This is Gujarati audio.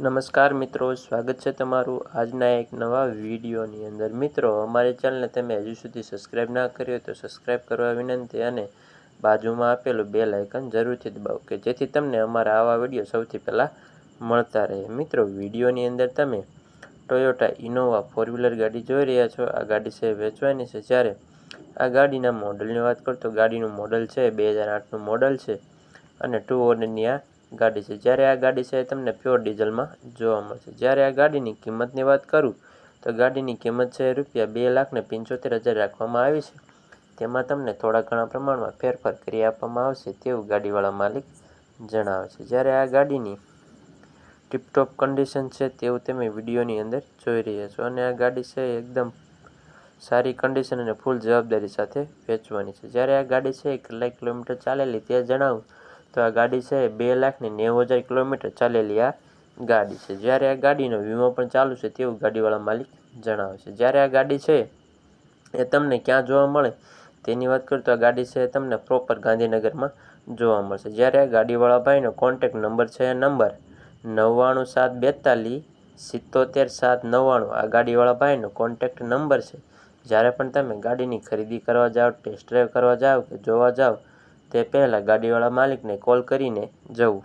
નમસ્કાર મિત્રો, સ્વાગત છે તમારું આજના એક નવા વિડીયોની અંદર. મિત્રો, અમારી ચેનલને તમે હજુ સુધી સબસ્ક્રાઈબ ના કરી હોય તો સબસ્ક્રાઈબ કરવા વિનંતી અને બાજુમાં આપેલું બે લાઇકન જરૂરથી દબાવો કે જેથી તમને અમારા આવા વીડિયો સૌથી પહેલાં મળતા રહે. મિત્રો, વિડીયોની અંદર તમે ટોયોટા ઇનોવા ફોર વ્હીલર ગાડી જોઈ રહ્યા છો. આ ગાડી છે વેચવાની છે. જ્યારે આ ગાડીના મોડલની વાત કરું તો ગાડીનું મોડલ છે, બે હજાર આઠનું મોડલ છે અને ટુ ઓનરની આ ગાડી છે. જ્યારે આ ગાડી છે તમને પ્યોર ડીઝલમાં જોવા મળશે. જ્યારે આ ગાડીની કિંમતની વાત કરું, તો ગાડીની કિંમત છે રૂપિયા બે લાખને પંચોતેર હજાર રાખવામાં આવી છે. તેમાં તમને થોડા ઘણા પ્રમાણમાં ફેરફાર કરી આપવામાં આવશે તેવું ગાડીવાળા માલિક જણાવે છે. જ્યારે આ ગાડીની ટીપટોપ કન્ડિશન છે તેવું તમે વિડીયોની અંદર જોઈ રહ્યા છો અને આ ગાડી છે એકદમ સારી કન્ડિશન અને ફૂલ જવાબદારી સાથે વેચવાની છે. જ્યારે આ ગાડી છે એક કલાક કિલોમીટર ચાલેલી તે જણાવું તો આ ગાડી છે, બે લાખ ને નેવું હજાર કિલોમીટર ચાલેલી આ ગાડી છે. જ્યારે આ ગાડીનો વીમો પણ ચાલુ છે તેવું ગાડીવાળા માલિક જણાવે છે. જ્યારે આ ગાડી છે, એ તમને ક્યાં જોવા મળે તેની વાત કરું તો આ ગાડી છે તમને પ્રોપર ગાંધીનગરમાં જોવા મળશે. જ્યારે આ ગાડીવાળા ભાઈનો કોન્ટેક નંબર છે, એ નંબર નવ્વાણું સાત બેતાલીસ સિત્તોતેર સાત નવ્વાણું. આ ગાડીવાળા ભાઈનો કોન્ટેક્ટ નંબર છે. જ્યારે પણ તમે ગાડીની ખરીદી કરવા જાઓ ટેસ્ટ ડ્રાઈવ કરવા જાઓ કે જોવા જાઓ તે પહેલાં ગાડીવાળા માલિકને કોલ કરીને જવું.